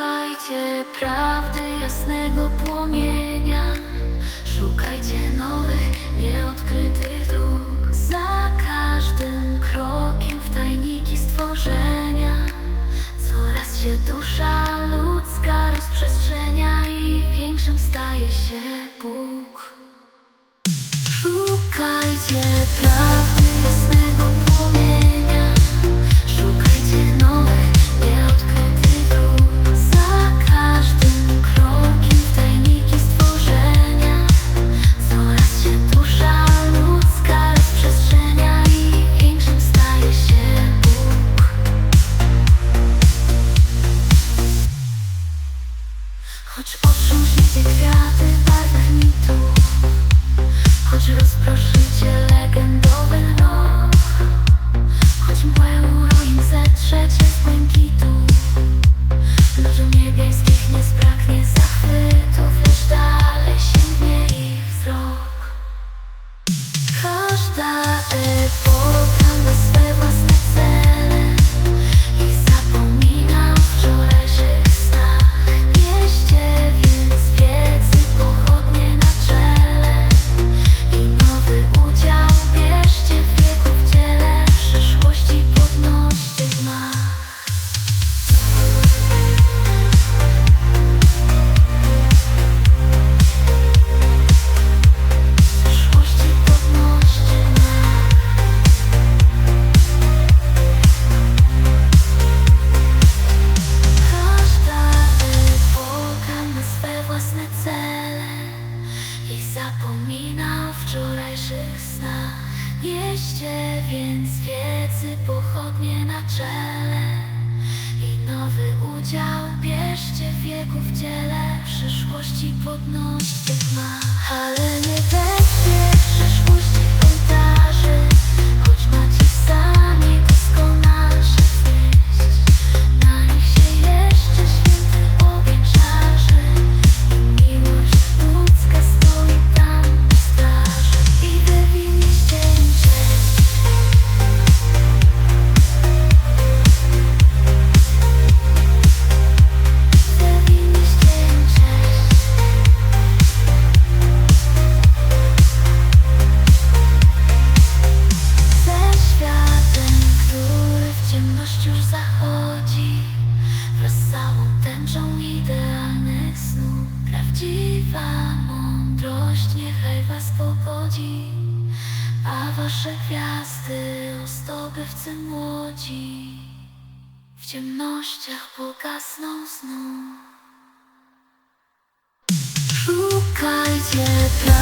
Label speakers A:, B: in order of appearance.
A: Szukajcie prawdy jasnego płomienia. Szukajcie nowych, nieodkrytych dróg. Za każdym krokiem w tajniki stworzenia. Coraz się dusza ludzka rozprzestrzenia I większym staje się Bóg. Szukajcie prawdy Wspomina o wczorajszych snach Jeździe więc wiedzy pochodnie na czele. I nowy udział bierzcie wieku w dziele Przyszłości podnoście ma. Ale nie młodzi, a wasze gwiazdy ozdobywcy młodzi w ciemnościach pogasną snu. Szukajcie prawdy.